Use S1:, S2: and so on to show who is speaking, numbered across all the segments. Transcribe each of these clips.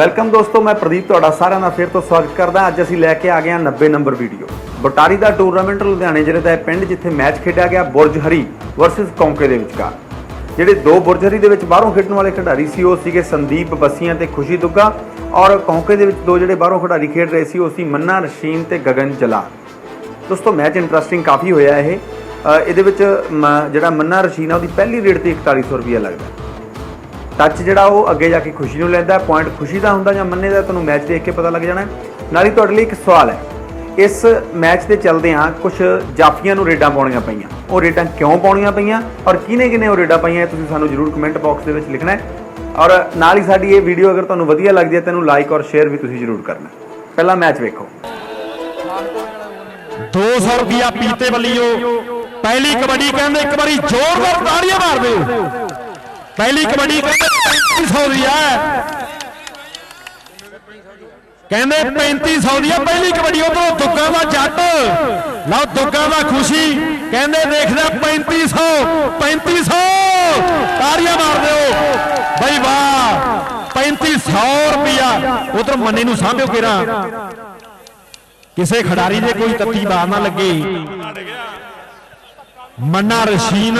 S1: Welcome ਦੋਸਤੋ, ਮੈਂ ਪ੍ਰਦੀਪ ਤੁਹਾਡਾ ਸਾਰਿਆਂ ਦਾ ਫਿਰ ਤੋਂ ਸਵਾਗਤ ਕਰਦਾ। ਅੱਜ ਅਸੀਂ ਲੈ ਕੇ ਆ ਗਏ ਹਾਂ 90 ਨੰਬਰ ਵੀਡੀਓ। ਬਟਾਰੀ ਦਾ ਟੂਰਨਾਮੈਂਟ ਲੁਧਿਆਣੇ ਜ਼ਿਲ੍ਹੇ ਦਾ ਇਹ ਪਿੰਡ ਜਿੱਥੇ ਮੈਚ ਖੇਡਿਆ ਗਿਆ ਬੁਰਜ ਹਰੀ ਵਰਸਸ ਕੌਂਕੇ ਦੇ ਵਿਚਕਾਰ। ਜਿਹੜੇ ਦੋ ਬੁਰਜ ਹਰੀ ਦੇ ਵਿੱਚ ਬਾਹਰੋਂ ਖੇਡਣ ਵਾਲੇ ਖਿਡਾਰੀ ਸੀ, ਉਹ ਸੀਗੇ ਸੰਦੀਪ ਬੱਸੀਆਂ ਤੇ ਖੁਸ਼ੀ ਦੁੱਗਾ ਔਰ ਕੌਂਕੇ ਦੇ ਵਿੱਚ ਦੋ ਜਿਹੜੇ ਬਾਹਰੋਂ ਖਿਡਾਰੀ ਖੇਡ ਰਹੇ ਸੀ, ਉਹ ਸੀ ਮੰਨਾ, ਰਸ਼ੀਨ ਤੇ ਗਗਨ ਜਲਾ ਦੋਸਤੋ, ਮੈਚ ਇੰਟਰਸਟਿੰਗ ਕਾਫੀ ਹੋਇਆ ਇਹ। ਇਹਦੇ ਵਿੱਚ ਮ- ਜਿਹੜਾ ਮੰਨਾ, ਰਸ਼ੀਨ ਆ, ਉਹਦੀ ਪਹਿਲੀ ਰੇਡ ਤੇ 4100 ਰੁਪਏ ਲੱਗਦਾ। ਟੱਚ ਜਿਹੜਾ ਉਹ ਅੱਗੇ ਜਾ ਕੇ ਖੁਸ਼ੀ ਨੂੰ ਲੈਂਦਾ ਪੁਆਇੰਟ ਖੁਸ਼ੀ ਦਾ ਹੁੰਦਾ ਜਾਂ ਮੰਨੇ ਦਾ, ਤੁਹਾਨੂੰ ਮੈਚ ਦੇਖ ਕੇ ਪਤਾ ਲੱਗ ਜਾਣਾ ਨਾਲ ਹੀ ਤੁਹਾਡੇ ਲਈ ਇੱਕ ਸਵਾਲ ਹੈ, ਇਸ ਮੈਚ ਦੇ ਚੱਲਦੇ ਹਾਂ ਕੁਝ ਜਾਫੀਆਂ ਨੂੰ ਰੇਡਾਂ ਪਾਉਣੀਆਂ ਪਈਆਂ। ਉਹ ਰੇਡਾਂ ਕਿਉਂ ਪਾਉਣੀਆਂ ਪਈਆਂ ਔਰ ਕਿਹਨੇ ਕਿਹਨੇ ਉਹ ਰੇਡਾਂ ਪਾਈਆਂ ਤੁਸੀਂ ਸਾਨੂੰ ਜਰੂਰ ਕਮੈਂਟ ਬਾਕਸ ਦੇ ਵਿੱਚ ਲਿਖਣਾ ਹੈ। ਔਰ ਨਾਲ ਹੀ ਸਾਡੀ ਇਹ ਵੀਡੀਓ ਅਗਰ ਤੁਹਾਨੂੰ ਵਧੀਆ ਲੱਗਦੀ ਹੈ ਤਾਂ ਇਹਨੂੰ ਲਾਈਕ ਔਰ ਸ਼ੇਅਰ ਵੀ ਤੁਸੀਂ ਜਰੂਰ ਕਰਨਾ ਪਹਿਲਾ ਮੈਚ ਵੇਖੋ।
S2: 200 ਰੁਪਿਆ ਪੀਤੇ ਵੱਲੀਓ, ਪਹਿਲੀ ਕਬੱਡੀ ਕਹਿੰਦੇ ਇੱਕ ਵਾਰੀ ਜ਼ੋਰਦਾਰ ਤਾੜੀਆਂ ਮਾਰ ਦਿਓ ਪਹਿਲੀ ਕਬੱਡੀ ਕਹਿੰਦੇ 3500 ਦੀ ਹੈ ਕਹਿੰਦੇ 3500 ਦੀ ਆ, ਪਹਿਲੀ ਕਬੱਡੀ ਉਧਰੋਂ ਦੁੱਗਾ ਦਾ ਜੱਟ। ਲਓ ਦੁੱਗਾ ਦਾ ਖੁਸ਼ੀ, ਕਹਿੰਦੇ ਦੇਖਦਾ 3500 3500 ਤਾੜੀਆਂ ਮਾਰ ਦਿਓ। ਬਈ ਵਾਹ 3500 ਰੁਪਿਆ ਉਧਰ ਮੰਨੇ ਨੂੰ ਸਾਂਭਿਓ ਕਿਰਾ ਕਿਸੇ ਖਿਡਾਰੀ ਦੇ ਕੋਈ ਤੱਤੀ ਬਾਤ ਨਾ ਲੱਗੇ। ਮੰਨਾ ਰਸ਼ੀਨ।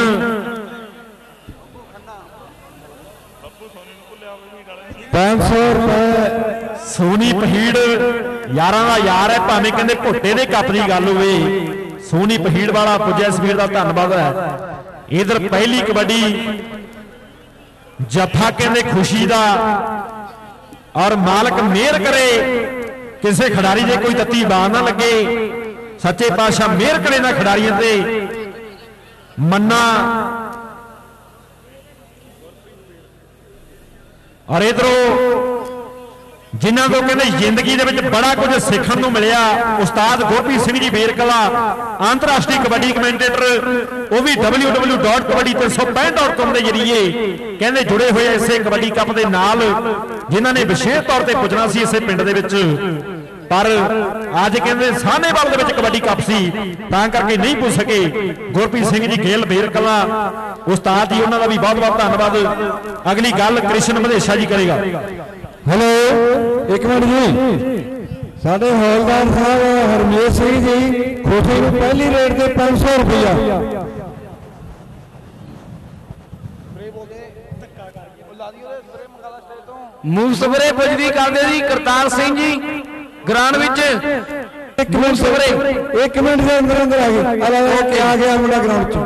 S3: 500 ਰੁਪਏ।
S2: ਸੋਨੀ ਪਹੀੜ, ਯਾਰਾਂ ਦਾ ਯਾਰ ਹੈ, ਭਾਵੇਂ ਕਹਿੰਦੇ ਘੁੱਟੇ ਦੇ ਕੱਪ ਦੀ ਗੱਲ ਹੋਵੇ। ਸੋਨੀ ਪਹੀੜ ਵਾਲਾ ਪੁੱਜਿਆ ਸਵੇਰ ਦਾ ਧੰਨਵਾਦ ਹੈ। ਇਧਰ ਪਹਿਲੀ ਕਬੱਡੀ, ਜੱਫਾ ਕਹਿੰਦੇ ਖੁਸ਼ੀ ਦਾ। ਔਰ ਮਾਲਕ ਮਿਹਰ ਕਰੇ, ਕਿਸੇ ਖਿਡਾਰੀ ਦੇ ਕੋਈ ਤੱਤੀ ਬਾਤ ਨਾ ਲੱਗੇ। ਸੱਚੇ ਪਾਤਸ਼ਾਹ ਮਿਹਰ ਕਰੇ ਨਾ ਖਿਡਾਰੀਆਂ ਤੇ। ਮੰਨਾ ਔਰ ਇਧਰੋਂ ਜਿਨ੍ਹਾਂ ਤੋਂ ਕਹਿੰਦੇ ਜ਼ਿੰਦਗੀ ਦੇ ਵਿੱਚ ਬੜਾ ਕੁਝ ਸਿੱਖਣ ਨੂੰ ਮਿਲਿਆ, ਉਸਤਾਦ ਗੋਪੀ ਸਿੰਘ ਜੀ ਬੇਰਕਲਾ, ਅੰਤਰਰਾਸ਼ਟਰੀ ਕਬੱਡੀ ਕਮੈਂਟੇਟਰ, ਉਹ ਵੀ www.kabaddi365.com ਦੇ ਜਰੀਏ ਕਹਿੰਦੇ ਜੁੜੇ ਹੋਏ ਇਸੇ ਕਬੱਡੀ ਕੱਪ ਦੇ ਨਾਲ, ਜਿਨ੍ਹਾਂ ਨੇ ਵਿਸ਼ੇਸ਼ ਤੌਰ ਤੇ ਪੁੱਜਣਾ ਸੀ ਇਸੇ ਪਿੰਡ ਦੇ ਵਿੱਚ। ਪਰ ਅੱਜ ਕਹਿੰਦੇ ਸਾਹਨੇਵਾਲ ਦੇ ਵਿੱਚ ਕਬੱਡੀ ਕੱਪ ਸੀ। ਤਾਂ ਕਰਕੇ ਨਹੀਂ ਪੁੱਜ ਸਕੇ। ਗੁਰਪ੍ਰੀਤ ਸਿੰਘ ਜੀ ਗੇਲ ਬੇਰਕਲਾ ਉਸਤਾਦ ਜੀ ਉਹਨਾਂ ਦਾ ਵੀ ਬਹੁਤ ਬਹੁਤ ਧੰਨਵਾਦ। ਅਗਲੀ ਗੱਲ ਕ੍ਰਿਸ਼ਨ ਮਧੇਸ਼ਾ ਜੀ ਕਰੇਗਾ।
S3: ਹੈਲੋ ਇੱਕ ਮਿੰਟ ਜੀ। ਸਾਡੇ ਹੌਲਦਾਰ ਸਾਹਿਬ ਹਰਮੇਸ਼ ਸਿੰਘ ਜੀ ਖੋਖੇ ਨੂੰ ਪਹਿਲੀ ਰੇਟ ਤੇ 500 ਰੁਪਇਆ
S4: ਮੂਸਫਰੇ ਪੁੱਜਦੀ ਕਰਦੇ ਜੀ ਕਰਤਾਰ ਸਿੰਘ ਜੀ। ਗਰਾਊਂਡ ਵਿੱਚ
S3: ਇੱਕ ਮਿੰਟ
S4: ਮੂਸਫਰੇ
S3: ਇੱਕ ਮਿੰਟ ਦੇ ਅੰਦਰ ਅੰਦਰ ਆ ਗਏ। ਆ ਲੈ, ਆ ਗਿਆ ਮੁੰਡਾ ਗਰਾਊਂਡ ਚ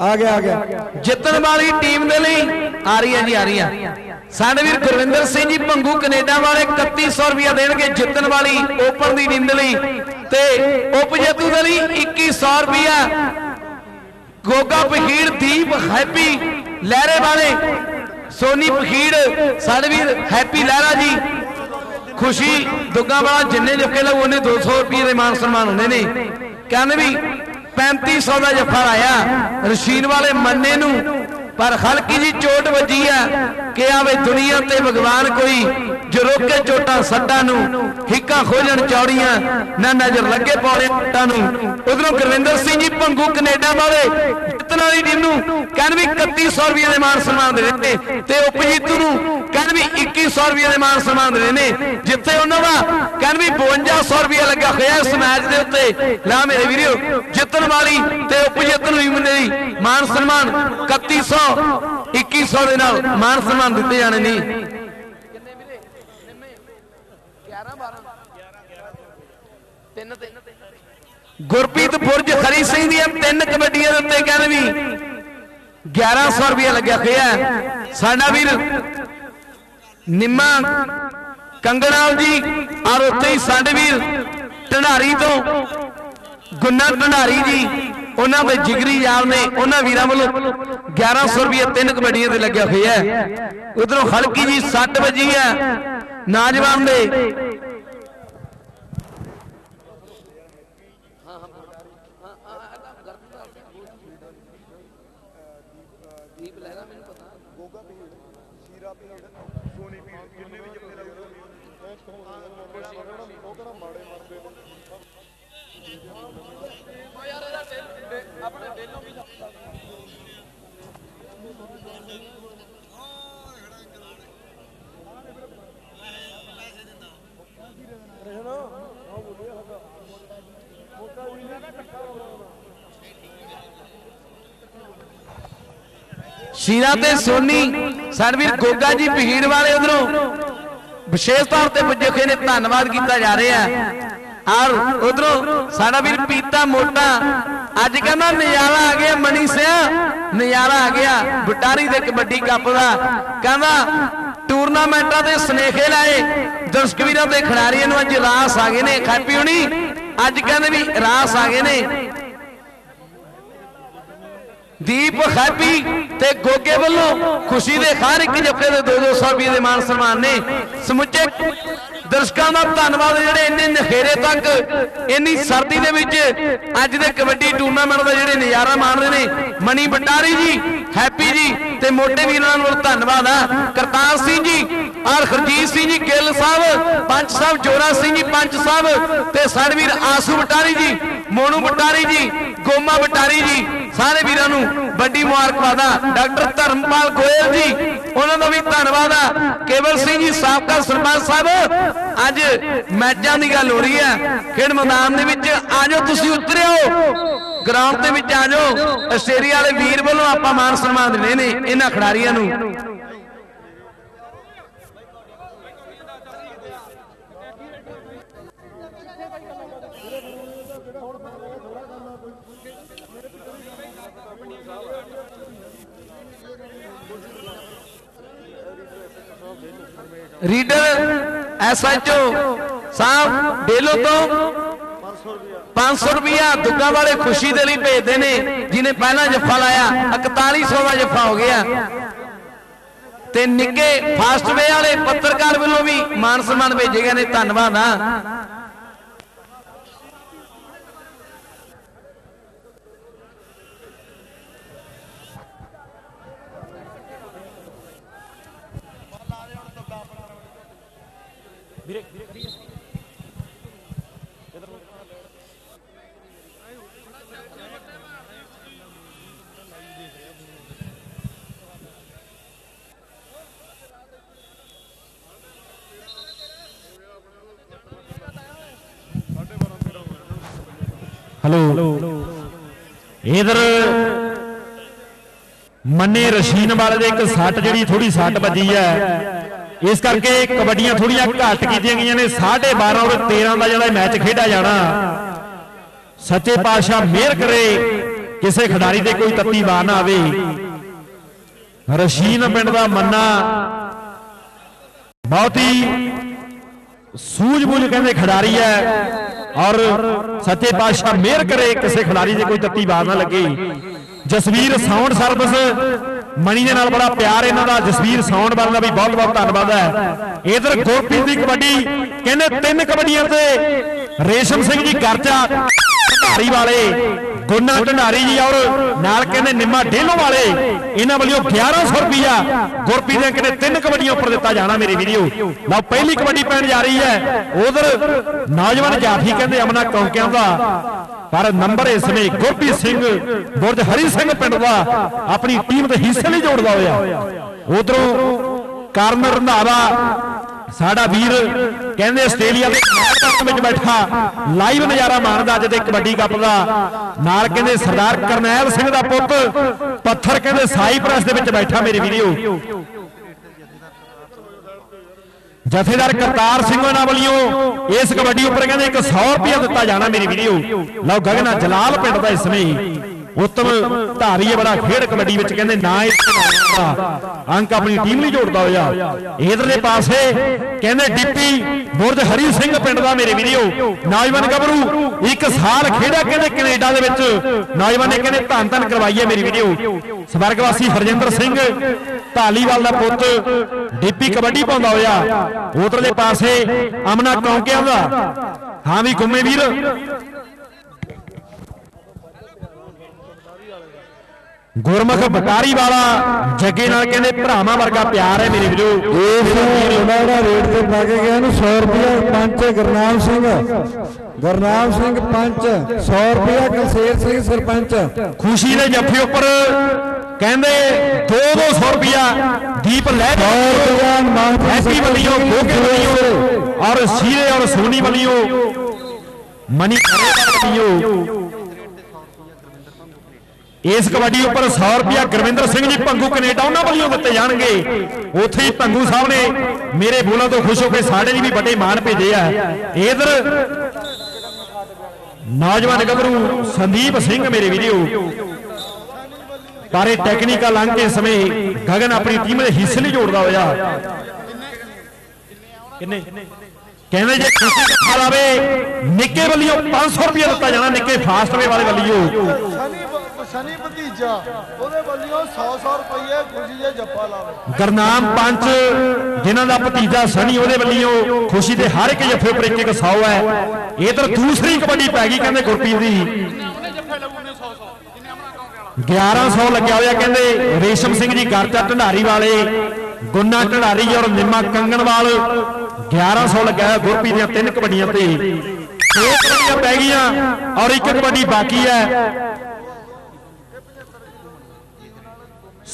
S3: ਆ ਗਿਆ ਆ ਗਿਆ।
S4: ਜਿੱਤਣ ਵਾਲੀ ਟੀਮ ਦੇ ਲਈ ਆ ਰਹੀ ਹੈ ਜੀ ਆ ਰਹੀ ਹੈ। ਸਾਡੇ ਵੀਰ ਗੁਰਵਿੰਦਰ ਸਿੰਘ ਜੀ ਭੰਗੂ ਕੈਨੇਡਾ ਵਾਲੇ 3100 ਰੁਪਇਆ ਦੇਣਗੇ ਜਿੱਤਣ ਵਾਲੀ ਓਪਨ ਦੀ ਟੀਮ ਦੇ ਲਈ। ਤੇ ਉਪ ਜੇਤੂ ਦੇ ਲਈ 2100 ਰੁਪਇਆ ਗੋਗਾ ਪਖੀੜ ਦੀਪ ਹੈਪੀ ਲਹਿਰੇ ਵਾਲੇ। ਸੋਨੀ ਪਖੀੜ ਸਾਡੇ ਵੀਰ ਹੈਪੀ ਲਹਿਰਾ ਜੀ। ਖੁਸ਼ੀ ਦੁੱਗਾ ਵਾਲਾ ਜਿੰਨੇ ਜੱਫੇ ਲਾਉ ਉਹਨੇ 200 ਰੁਪਏ ਦੇ ਮਾਨ ਸਨਮਾਨ ਹੁੰਦੇ ਨੇ। ਕਹਿੰਦੇ ਵੀ 3500 ਦਾ ਜੱਫਾ ਆਇਆ, ਰਸ਼ੀਨ ਵਾਲੇ ਮੰਨੇ ਨੂੰ ਪਰ ਹਲਕੀ ਜੀ ਚੋਟ ਵੱਜੀ ਆ ਕਿ ਆਵੇ ਦੁਨੀਆ ਤੇ ਭਗਵਾਨ ਕੋਈ ਜੋ ਰੋਕੇ ਚੋਟਾਂ ਸੱਟਾਂ ਨੂੰ ਹਿੱਕਾਂ ਖੋਲਣ ਚੌੜੀਆਂ ਨਾ ਨਜ਼ਰ ਲੱਗੇ ਪੌੜੇ ਟਾਂ ਨੂੰ। ਉਧਰੋਂ ਗੁਰਵਿੰਦਰ ਸਿੰਘ ਜੀ ਭੰਗੂ ਕੈਨੇਡਾ ਵਾਲੇ ਜਿੱਤਣ ਵਾਲੀ ਟੀਮ ਨੂੰ ਕਹਿੰਦੇ ਵੀ 3100 ਰੁਪਏ ਦੇ ਮਾਨ ਸਨਮਾਨ ਦੇ ਦਿੱਤੇ ਤੇ ਉਪਜੀਤੂ ਨੂੰ ਕਹਿੰਦੇ ਵੀ 2100 ਰੁਪਏ ਦੇ ਮਾਨ ਸਨਮਾਨ ਦੇ ਨੇ। ਜਿੱਥੇ ਉਹਨਾਂ ਦਾ ਕਹਿੰਦੇ ਵੀ 5200 ਰੁਪਏ ਲੱਗਾ ਹੋਇਆ ਇਸ ਮੈਚ ਦੇ ਉੱਤੇ। ਲਾ ਮੇਰੇ ਵੀਰੋ, ਜਿੱਤਣ ਵਾਲੀ ਤੇ ਉਪਜੀਤ ਨੂੰ ਵੀ ਮਿਲੇਗੀ। ਮਾਨ ਸਨਮਾਨ 3100 2100 ਦੇ ਨਾਲ ਮਾਨ ਸਨਮਾਨ ਦਿੱਤੇ ਜਾਣੇ ਨੇ। ਗੁਰਪ੍ਰੀਤ ਬੁਰਜ ਖਰੀ ਸਿੰਘ ਦੀਆਂ ਤਿੰਨ ਕਬੱਡੀਆਂ ਦੇ ਉੱਤੇ ਕਹਿੰਦੇ ਵੀ 1100 ਰੁਪਏ ਲੱਗਿਆ ਹੋਇਆ ਸਾਡਾ ਵੀਰ ਨਿੰਮਾ ਕੰਗਣਾਲ ਜੀ ਔਰ ਉੱਥੇ ਹੀ ਸਾਡੇ ਵੀਰ ਢੰਡਾਰੀ ਤੋਂ, ਗੁੰਨਾ ਢੰਡਾਰੀ ਜੀ ਉਹਨਾਂ ਦੇ ਜਿਗਰੀ ਯਾਰ ਨੇ, ਉਹਨਾਂ ਵੀਰਾਂ ਵੱਲੋਂ 1100 ਰੁਪਏ ਤਿੰਨ ਕਬੱਡੀਆਂ ਤੇ ਲੱਗਿਆ ਹੋਇਆ ਹੈ। ਉਧਰੋਂ ਹਲਕੀ ਜੀ 7 ਵਜੀ ਹੈ ਨੌਜਵਾਨ ਦੇ। ਸ਼ੀਰਾ ਤੇ ਸੋਨੀ ਸਨਵੀਰ ਗੋਗਾ ਜੀ ਪਹੀਰ ਵਾਲੇ ਉਧਰੋਂ ਵਿਸ਼ੇਸ਼ ਤੌਰ ਤੇ ਪੁੱਜੇ ਖੇ ਨੇ ਧੰਨਵਾਦ ਕੀਤਾ ਜਾ ਰਿਹਾ। ਹੈ ਔਰ ਉਧਰੋਂ। ਸਾਡਾ ਵੀਰ ਪੀਤਾ ਮੋਟਾ। ਅੱਜ ਕਹਿੰਦਾ ਨਜ਼ਾਰਾ ਆ ਗਿਆ ਮਣੀ ਸਿਆ। ਨਜ਼ਾਰਾ ਆ ਗਿਆ। ਬਟਾਰੀ ਦੇ ਕਬੱਡੀ ਕੱਪ ਦਾ। ਕਹਿੰਦਾ ਟੂਰਨਾਮੈਂਟਾਂ ਦੇ ਸਨੇਖੇ ਲਾਏ। ਦਰਸ਼ਕ ਵੀਰਾਂ ਤੇ ਖਿਡਾਰੀਆਂ ਨੂੰ ਅੱਜ ਰਾਸ ਆ ਗਏ ਨੇ। ਹੈਪੀ ਹੁਣੀ। ਅੱਜ ਕਹਿੰਦੇ ਵੀ ਰਾਸ ਆ ਗਏ ਨੇ। ਦੀਪ ਹੈਪੀ ਤੇ ਗੋਗੇ ਵੱਲੋਂ ਖੁਸ਼ੀ ਦੇ ਹਰ ਇੱਕ ਜੱਫੇ ਦੇ 2-200 ਰੁਪਏ ਦੇ ਮਾਨ ਸਨਮਾਨ ਨੇ। ਸਮੁੱਚੇ ਦਰਸ਼ਕਾਂ ਦਾ ਧੰਨਵਾਦ ਜਿਹੜੇ ਇੰਨੇ ਨਖੇਰੇ ਤੱਕ, ਇੰਨੀ ਸਰਦੀ ਦੇ ਵਿੱਚ ਅੱਜ ਦੇ ਕਬੱਡੀ ਟੂਰਨਾਮੈਂਟ ਦਾ ਜਿਹੜੇ ਨਜ਼ਾਰਾ ਮਾਣਦੇ ਨੇ। ਮਣੀ ਬਟਾਰੀ ਜੀ, ਹੈਪੀ ਜੀ ਤੇ ਮੋਟੇ ਵੀਰਾਂ ਨੂੰ ਧੰਨਵਾਦ ਆ। ਕਰਤਾਰ ਸਿੰਘ ਜੀ ਔਰ ਹਰਜੀਤ ਸਿੰਘ ਜੀ, ਗਿੱਲ ਸਾਹਿਬ, ਪੰਚ ਸਾਹਿਬ, ਜੋਰਾ ਸਿੰਘ ਜੀ, ਪੰਚ ਸਾਹਿਬ ਤੇ ਸਾਡੇ ਵੀਰ ਆਸੂ ਬਟਾਰੀ ਜੀ, ਮੋਨੂ ਬਟਾਰੀ ਜੀ, ਗੋਮਾ ਬਟਾਰੀ ਜੀ। ਸਾਰੇ ਵੀਰਾਂ ਨੂੰ ਵੱਡੀ ਮੁਬਾਰਕਬਾਦ ਆ। ਡਾਕਟਰ ਧਰਮਪਾਲ ਗੋਇਲ ਜੀ, ਉਹਨਾਂ ਦਾ ਵੀ ਧੰਨਵਾਦ ਆ। ਕੇਵਲ ਸਿੰਘ ਜੀ, ਸਾਬਕਾ ਸਰਪੰਚ ਸਾਹਿਬ, ਅੱਜ ਮੈਚਾਂ ਦੀ ਗੱਲ ਹੋ ਰਹੀ ਹੈ। ਖੇਡ ਮੈਦਾਨ ਦੇ ਵਿੱਚ ਆ ਜਾਓ ਤੁਸੀਂ ਉਤਰਿਓ। ਗਰਾਊਂਡ ਦੇ ਵਿੱਚ ਆ ਜਾਓ ਆਸਟ੍ਰੇਲੀਆ ਵਾਲੇ ਵੀਰ ਵੱਲੋਂ ਆਪਾਂ ਮਾਨ ਸਨਮਾਨ ਦੇਣੇ ਨੇ ਇਹਨਾਂ ਖਿਡਾਰੀਆਂ ਨੂੰ। ਰੀਡਰ ਐਸਐਚਓ ਸਾਹਿਬ ਡੇਲੋ ਤੋਂ 500 ਰੁਪਿਆ ਦੁੱਗਾ ਵਾਲੇ ਖੁਸ਼ੀ ਦੇ ਲਈ ਭੇਜਦੇ ਨੇ ਜਿਨੇ ਪਹਿਲਾ ਜੱਫਾ ਲਾਇਆ 4100 ਦਾ ਜੱਫਾ ਹੋ ਗਿਆ। ਤੇ ਨਿੱਕੇ ਫਾਸਟਵੇ ਵਾਲੇ ਪੱਤਰਕਾਰ ਵੱਲੋਂ ਵੀ ਮਾਨ ਸਨਮਾਨ ਭੇਜੇ ਗਏ ਨੇ, ਧੰਨਵਾਦ ਆ
S2: ਹਲੋ ਇਧਰ ਮੰਨੇ ਰਸ਼ੀਨ ਵਾਲੇ ਦੇ ਇੱਕ ਸੱਟ ਜਿਹੜੀ ਥੋੜੀ ਸੱਟ ਵੱਜੀ ਹੈ। ਇਸ ਕਰਕੇ ਕਬੱਡੀਆਂ ਥੋੜੀਆਂ ਘੱਟ ਕੀਤੀਆਂ ਗਈਆਂ ਨੇ 12:30 ਔਰ 13 ਦਾ ਜਿਹੜਾ ਮੈਚ ਖੇਡਿਆ ਜਾਣਾ। ਸੱਚੇ ਪਾਤਸ਼ਾਹ ਮਿਹਰ ਕਰੇ ਕਿਸੇ ਖਿਡਾਰੀ ਤੇ ਕੋਈ ਤੱਤੀ ਵਾਰ ਨਾ ਆਵੇ। ਰਸ਼ੀਨ ਪਿੰਡ ਦਾ ਮੰਨਾ। ਬਹੁਤ ਹੀ ਸੂਝ-ਬੂਝ ਕਹਿੰਦੇ ਖਿਡਾਰੀ ਹੈ। ਔਰ ਸੱਚੇ ਪਾਤਸ਼ਾਹ ਮਿਹਰ ਕਰੇ ਕਿਸੇ ਖਿਡਾਰੀ ਦੇ ਕੋਈ ਤੱਤੀ ਬਾਤ ਨਾ ਲੱਗੇ। ਜਸਵੀਰ ਸਾਊਂਡ ਸਰਵਿਸ ਮਣੀ ਦੇ ਨਾਲ ਬੜਾ ਪਿਆਰ ਇਹਨਾਂ ਦਾ, ਜਸਵੀਰ ਸਾਊਂਡ ਵਾਲਿਆਂ ਦਾ ਵੀ ਬਹੁਤ ਬਹੁਤ ਧੰਨਵਾਦ ਹੈ। ਇਧਰ ਗੁਰਪ੍ਰੀਤ ਦੀ ਕਬੱਡੀ, ਕਹਿੰਦੇ ਤਿੰਨ ਕਬੱਡੀਆਂ ਤੇ ਰੇਸ਼ਮ ਸਿੰਘ ਜੀ ਕਰਚਾ ਢੰਡਾਰੀ ਵਾਲੇ। ਗੁੰਨਾ ਢੰਡਾਰੀ ਜੀ ਔਰ ਨਾਲ ਕਹਿੰਦੇ ਨਿੰਮਾ ਢੇਲੋਂ ਵਾਲੇ। ਇਹਨਾਂ ਵੱਲੋਂ 1100 ਰੁਪਿਆ ਗੁਰਪ੍ਰੀਤ ਦੇ ਕਹਿੰਦੇ ਤਿੰਨ ਕਬੱਡੀਆਂ ਉੱਪਰ ਦਿੱਤਾ ਜਾਣਾ ਮੇਰੀ ਵੀਡੀਓ। ਲਓ, ਪਹਿਲੀ ਕਬੱਡੀ ਪੈਣ ਜਾ ਰਹੀ ਹੈ। ਉਧਰ ਨੌਜਵਾਨ ਜਾਫੀ ਕਹਿੰਦੇ ਅਮਨਾ ਕੌਂਕਿਆਂ ਦਾ। ਪਰ ਨੰਬਰ ਇਸ ਸਮੇਂ ਗੁਰਪ੍ਰੀਤ ਸਿੰਘ, ਬੁਰਜ ਹਰੀ ਸਿੰਘ ਪਿੰਡ ਦਾ ਆਪਣੀ ਟੀਮ ਦੇ ਹਿੱਸੇ ਲਈ ਜੋੜਦਾ ਹੋਇਆ। ਉਧਰੋਂ ਕਰਨ ਰੰਧਾਵਾ ਸਾਡਾ ਵੀਰ ਕਹਿੰਦੇ ਆਸਟ੍ਰੇਲੀਆ ਦੇ ਮੈਦਾਨ ਵਿੱਚ ਬੈਠਾ। ਲਾਈਵ ਨਜ਼ਾਰਾ ਮਾਣਦਾ ਅੱਜ ਦੇ ਕਬੱਡੀ ਕੱਪ ਦਾ। ਨਾਲ ਕਹਿੰਦੇ ਸਰਦਾਰ ਕਰਨੈਲ ਸਿੰਘ ਦਾ ਪੁੱਤ, ਪੱਥਰ ਕਹਿੰਦੇ ਸਾਈ ਸਾਈਪ੍ਰੈਸ ਦੇ ਵਿੱਚ ਬੈਠਾ ਮੇਰੀ ਵੀਡੀਓ। ਜਥੇਦਾਰ ਕਰਤਾਰ ਸਿੰਘ ਉਹਨਾਂ ਵੱਲੋਂ ਇਸ ਕਬੱਡੀ ਉੱਪਰ ਕਹਿੰਦੇ 100 ਰੁਪਏ ਦਿੱਤਾ ਜਾਣਾ ਮੇਰੀ ਵੀਡੀਓ। ਲਓ ਗਗਨਾ ਜਲਾਲ ਪਿੰਡ ਦਾ ਇਸ ਸਮੇਂ। ਉੱਤਮ ਧਾਰੀ ਬੜਾ ਖੇਡ ਕਬੱਡੀ ਵਿੱਚ ਕਹਿੰਦੇ ਨਾ ਅੰਕ ਆਪਣੀ ਟੀਮ ਲਈ ਜੋੜਦਾ ਹੋਇਆ। ਇਧਰਲੇ ਪਾਸੇ ਕਹਿੰਦੇ ਡਿੱਪੀ ਬੁਰਜ ਹਰੀ ਸਿੰਘ ਪਿੰਡ ਦਾ ਮੇਰੇ ਵੀਡੀਓ ਨੌਜਵਾਨ ਗੱਭਰੂ, ਇੱਕ ਸਾਲ ਖੇਡਿਆ ਕਹਿੰਦੇ ਕੈਨੇਡਾ ਦੇ ਵਿੱਚ। ਨੌਜਵਾਨ ਨੇ ਕਹਿੰਦੇ ਧੰਨ ਧੰਨ ਕਰਵਾਈ ਹੈ ਮੇਰੀ ਵੀਡੀਓ ਸਵਰਗਵਾਸੀ ਹਰਜਿੰਦਰ ਸਿੰਘ ਢਾਲੀਵਾਲ ਦਾ ਪੁੱਤ ਡੀਪੀ ਕਬੱਡੀ ਪਾਉਂਦਾ ਹੋਇਆ। ਉਧਰਲੇ ਪਾਸੇ ਅਮਨਾ ਕੌਂਕਿਆਂ ਦਾ। ਹਾਂ ਵੀ ਗੁੰਮੇ ਵੀਰ ਗੁਰਮੁਖ ਬਟਾਰੀ ਵਾਲਾ ਜੱਗੇ ਨਾਲ ਕਹਿੰਦੇ ਭਰਾਵਾਂ ਵਰਗਾ ਪਿਆਰ ਹੈ ਮੇਰੇ ਵੀਰੋ।
S3: ਇਸ ਲੋੜਾ ਰੇਟ ਤੇ ਪਾ ਕੇ ਗਿਆ ਨੂੰ 100 ਰੁਪਇਆ ਪੰਚ ਗੁਰਨਾਮ ਸਿੰਘ। ਗੁਰਨਾਮ ਸਿੰਘ ਪੰਚ 100 ਰੁਪਇਆ ਕਲਸੇਰ ਸਿੰਘ ਸਰਪੰਚ।
S2: ਖੁਸ਼ੀ ਦੇ ਜੱਫੇ ਉੱਪਰ ਕਹਿੰਦੇ 2-200 ਰੁਪਿਆ ਦੀਪ ਲੈ ਹੈਪੀ ਵੱਲੋਂ ਗੋਗੇ ਵੱਲੋਂ ਔਰ ਸੀਰੇ ਔਰ ਸੋਨੀ ਵੱਲੋਂ ਮਨੀ ਵੱਲੋਂ ਇਸ ਕਬੱਡੀ ਉੱਪਰ 100 ਰੁਪਿਆ ਗੁਰਵਿੰਦਰ ਸਿੰਘ ਜੀ ਭੰਗੂ ਕੈਨੇਡਾ ਉਹਨਾਂ ਵੱਲੋਂ ਦਿੱਤੇ ਜਾਣਗੇ। ਉੱਥੇ ਹੀ ਭੰਗੂ ਸਾਹਿਬ ਨੇ ਮੇਰੇ ਬੋਲਾਂ ਤੋਂ ਖੁਸ਼ ਹੋ ਕੇ ਸਾਡੇ ਲਈ ਵੀ ਵੱਡੇ ਮਾਣ ਭੇਜੇ ਆ। ਇਧਰ ਨੌਜਵਾਨ ਗੱਭਰੂ ਸੰਦੀਪ ਸਿੰਘ ਮੇਰੇ ਵੀਡੀਓ ਪਰ ਟੈਕਨੀਕਲ ਲੰਘ ਕੇ ਸਮੇਂ ਗਗਨ ਆਪਣੀ ਟੀਮ ਦੇ ਹਿੱਸੇ ਲਈ ਜੋੜਦਾ ਹੋਇਆ। ਕਿੰਨੇ? ਕਹਿੰਦੇ ਜੇ ਖੁਸ਼ੀ ਦਾ ਫਲ ਆਵੇ, ਨਿੱਕੇ ਵੱਲੋਂ 500 ਰੁਪਏ ਦਿੱਤਾ ਜਾਣਾ, ਨਿੱਕੇ ਫਾਸਟਵੇ ਵਾਲੇ ਵੱਲੋਂ।
S5: ਸ਼ਨੀ ਭ- ਭਤੀਜਾ, ਉਹਦੇ ਵੱਲੋਂ 100 100 ਰੁਪਏ ਖੁਸ਼ੀ ਜੇ ਜੱਫਾ ਲਾਵੇ।
S2: ਗਰਨਾਮ ਪੰਚ ਜਿਨ੍ਹਾਂ ਦਾ ਭਤੀਜਾ ਸਣੀ ਉਹਦੇ ਵੱਲੋਂ ਖੁਸ਼ੀ ਦੇ ਹਰ ਇੱਕ ਜੱਫੇ ਉੱਪਰ ਇੱਕ ਇੱਕ 100 ਹੈ ਇਧਰ ਦੂਸਰੀ ਕਬੱਡੀ ਪੈ ਗਈ ਕਹਿੰਦੇ ਗੁਰਪ੍ਰੀਤ ਦੀ 1100 ਲੱਗਿਆ ਹੋਇਆ ਕਹਿੰਦੇ ਰੇਸ਼ਮ ਸਿੰਘ ਜੀ ਗਰਚਾ ਢੰਡਾਰੀ ਵਾਲੇ, ਗੁੰਨਾ ਢੰਡਾਰੀ ਔਰ ਨਿੰਮਾ ਕੰਗਣਵਾਲ 1100 ਲੱਗਿਆ ਹੋਇਆ ਗੁਰਪ੍ਰੀਤ ਦੀਆਂ ਤਿੰਨ ਕਬੱਡੀਆਂ ਤੇ। ਛੇ ਕਬੱਡੀਆਂ ਪੈ ਗਈਆਂ ਔਰ ਇੱਕ ਕਬੱਡੀ ਬਾਕੀ ਹੈ।